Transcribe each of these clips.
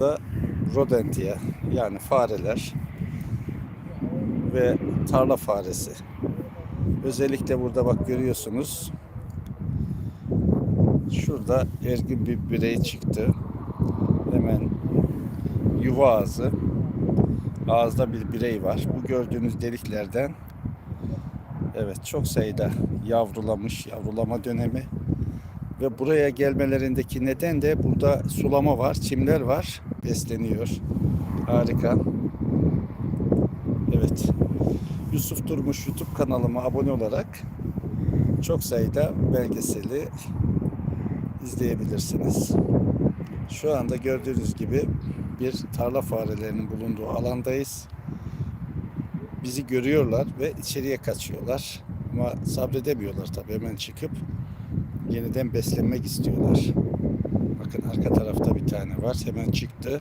da rodentia yani fareler ve tarla faresi. Özellikle burada bak görüyorsunuz. Şurada ergin bir birey çıktı. Hemen yuva ağzı. Ağızda bir birey var. Bu gördüğünüz deliklerden evet çok sayıda yavrulamış, yavrulama dönemi ve buraya gelmelerindeki neden de burada sulama var, çimler var, besleniyor. Harika. Evet. Yusuf Durmuş YouTube kanalıma abone olarak çok sayıda belgeseli izleyebilirsiniz. Şu anda gördüğünüz gibi bir tarla farelerinin bulunduğu alandayız. Bizi görüyorlar ve içeriye kaçıyorlar. Ama sabredemiyorlar tabii hemen çıkıp yeniden beslenmek istiyorlar. Bakın arka tarafta bir tane var. Hemen çıktı.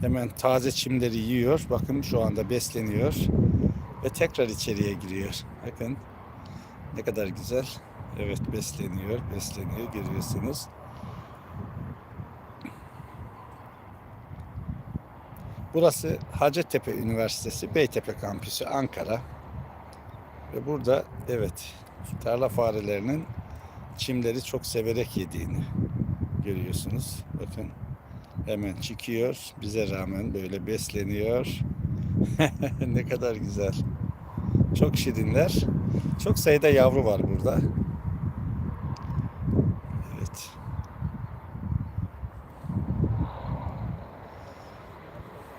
Hemen taze çimleri yiyor. Bakın şu anda besleniyor. Ve tekrar içeriye giriyor. Bakın ne kadar güzel. Evet besleniyor, besleniyor görüyorsunuz. Burası Hacettepe Üniversitesi Beytepe Kampüsü Ankara. Ve burada evet tarla farelerinin çimleri çok severek yediğini görüyorsunuz. Bakın hemen çıkıyor. Bize rağmen böyle besleniyor. ne kadar güzel. Çok şirinler. Çok sayıda yavru var burada. Evet.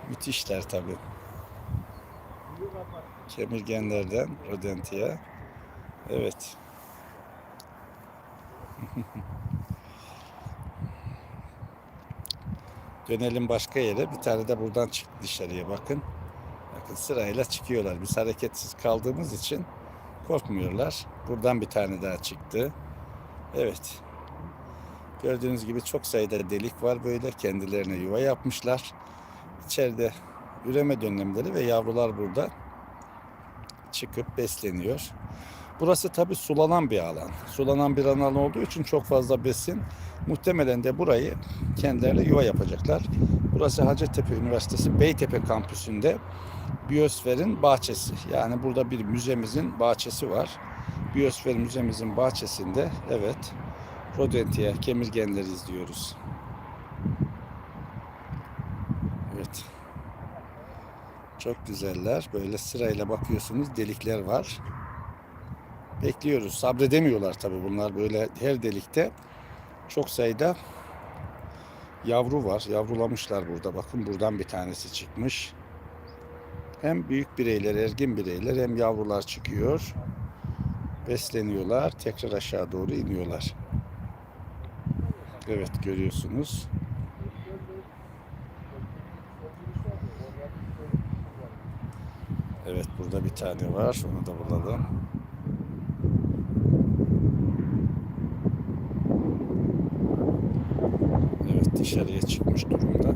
Müthişler tabii. Kemirgenlerden rodentia. Evet. Dönelim başka yere. Bir tane de buradan çıktı dışarıya bakın. Bakın sırayla çıkıyorlar. Biz hareketsiz kaldığımız için korkmuyorlar. Buradan bir tane daha çıktı. Evet. Gördüğünüz gibi çok sayıda delik var böyle. Kendilerine yuva yapmışlar. İçeride üreme dönemleri ve yavrular burada çıkıp besleniyor. Burası tabi sulanan bir alan. Sulanan bir alan olduğu için çok fazla besin. Muhtemelen de burayı kendilerine yuva yapacaklar. Burası Hacettepe Üniversitesi Beytepe kampüsünde Biyosfer'in bahçesi. Yani burada bir müzemizin bahçesi var. Biyosfer müzemizin bahçesinde evet rodentia kemirgenleri izliyoruz. Evet. Çok güzeller. Böyle sırayla bakıyorsunuz delikler var. Bekliyoruz. Sabredemiyorlar tabii bunlar böyle her delikte çok sayıda yavru var. Yavrulamışlar burada. Bakın buradan bir tanesi çıkmış. Hem büyük bireyler, ergin bireyler hem yavrular çıkıyor. Besleniyorlar. Tekrar aşağı doğru iniyorlar. Evet görüyorsunuz. Evet burada bir tane var. Onu da bulalım. Evet dışarıya çıkmış durumda.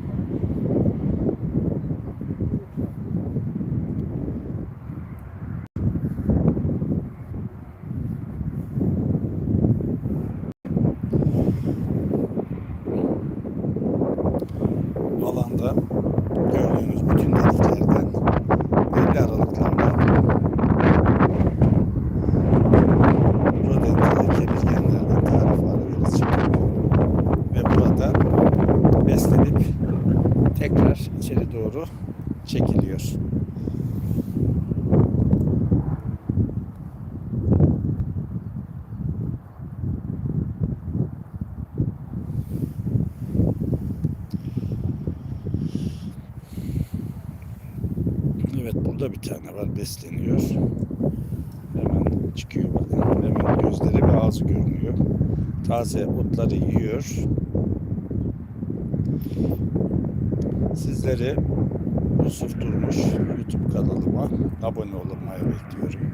Alanda gördüğünüz bütün deliklerden belli aralıklarla rodentia kemirgenlerden tarif arıyoruz çıkıp ve burada beslenip tekrar içeri doğru çekiliyor. Evet burada bir tane var besleniyor. Hemen çıkıyor bakın. Hemen gözleri ve ağzı görünüyor. Taze otları yiyor. Sizleri Yusuf Durmuş YouTube kanalıma abone olmayı bekliyorum.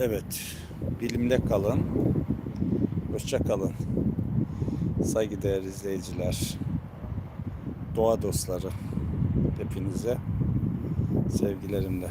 Evet. Bilimde kalın. Hoşça kalın. Saygıdeğer izleyiciler, doğa dostları hepinize sevgilerimle.